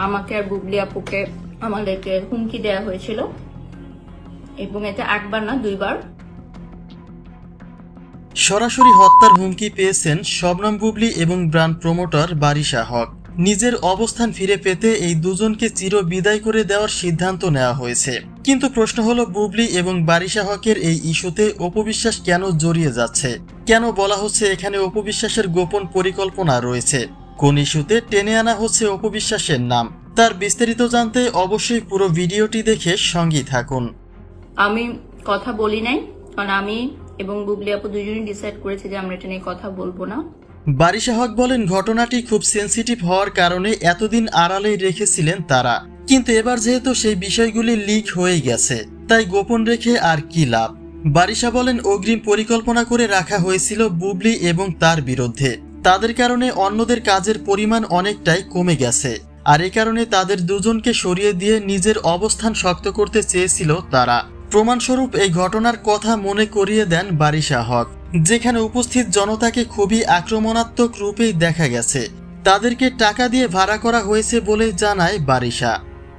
আমাকে আর বুবলি আপুকে আমাদেরকে হুমকি দেওয়া হয়েছিল। এবং এটা একবার না, দুইবার। সরাসরি হত্যার হুমকি পেয়েছেন শবনম বুবলি এবং ব্র্যান্ড প্রমোটার বারিশা হক। নিজের অবস্থান ফিরে পেতে এই দুজনকে চির বিদায় করে দেওয়ার সিদ্ধান্ত নেওয়া হয়েছে। কিন্তু প্রশ্ন হলো, বুবলি এবং বারিশা হকের এই ইস্যুতে অপবিশ্বাস কেন জড়িয়ে যাচ্ছে? কেন বলা হচ্ছে এখানে অপবিশ্বাসের গোপন পরিকল্পনা রয়েছে? কোন ইস্যুতে টেনে আনা হচ্ছে অপবিশ্বাসের নাম তার বিস্তারিত জানতে অবশ্যই পুরো ভিডিওটি দেখে সঙ্গী থাকুন। আমি কথা বলি নাই কারণ আমি এবং বুবলি আপু দুজনেই ডিসাইড করেছি যে আমরা এটা নিয়ে কথা বলব না। বারিশা হক বলেন ঘটনাটি খুব সেনসিটিভ হওয়ার কারণে এতদিন আড়ালেই রেখেছিলেন তারা। কিন্তু এবার যেহেতু সেই বিষয়গুলি লিক হয়ে গেছে তাই গোপন রেখে আর কি লাভ? বারিশা বলেন অগ্রিম পরিকল্পনা করে রাখা হয়েছিল বুবলি এবং তার বিরুদ্ধে। তাদের কারণে অন্যদের কাজের পরিমাণ অনেকটাই কমে গেছে। আর এ কারণে তাদের দুজনকে সরিয়ে দিয়ে নিজের অবস্থান শক্ত করতে চেয়েছিল তারা। প্রমাণস্বরূপ এই ঘটনার কথা মনে করিয়ে দেন বারিশা হক, যেখানে উপস্থিত জনতাকে খুবই আক্রমণাত্মক রূপেই দেখা গেছে। তাদেরকে টাকা দিয়ে ভাড়া করা হয়েছে বলে জানায় বারিশা।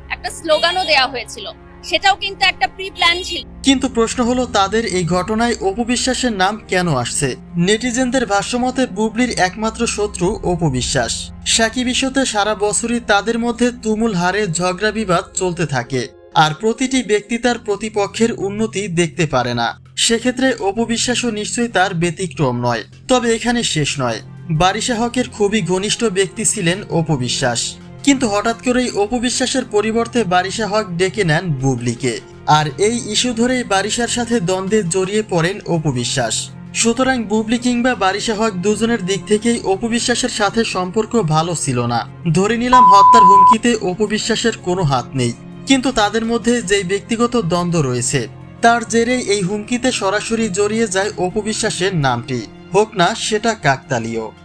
একটা স্লোগানও দেয়া হয়েছিল সেটাও কিন্তু একটা প্রি প্ল্যান ছিল। কিন্তু প্রশ্ন হলো, তাদের এই ঘটনায় অপবিশ্বাসের নাম কেন আসছে? নেটিজেনদের ভাষ্যমতে, বুবলির একমাত্র শত্রু অপবিশ্বাস সাকিব ইস্যুতে সারা বছরই তাদের মধ্যে তুমুল হারে ঝগড়া বিবাদ চলতে থাকে, আর প্রতিটি ব্যক্তি তার প্রতিপক্ষের উন্নতি দেখতে পারে না। সেক্ষেত্রে অপবিশ্বাসও নিশ্চয়ই তার ব্যতিক্রম নয়। তবে এখানে শেষ নয়। বারিশা হকের খুবই ঘনিষ্ঠ ব্যক্তি ছিলেন অপবিশ্বাস কিন্তু হঠাৎ করেই অপবিশ্বাসের পরিবর্তে বারিশা হক ডেকে নেন বুবলিকে। আর এই ইস্যু ধরেই বারিশার সাথে দ্বন্দ্বে জড়িয়ে পড়েন অপবিশ্বাস সুতরাং বুবলি কিংবা বারিশা হক দুজনের দিক থেকেই অপবিশ্বাসের সাথে সম্পর্ক ভালো ছিল না। ধরে নিলাম হত্যার হুমকিতে অপবিশ্বাসের কোনো হাত নেই। কিন্তু তাদের মধ্যে যেই ব্যক্তিগত দ্বন্দ্ব রয়েছে, তার জেরেই এই হুমকিতে সরাসরি জড়িয়ে যায় অপবিশ্বাসের নামটি। হোক না, সেটা কাকতালীয়।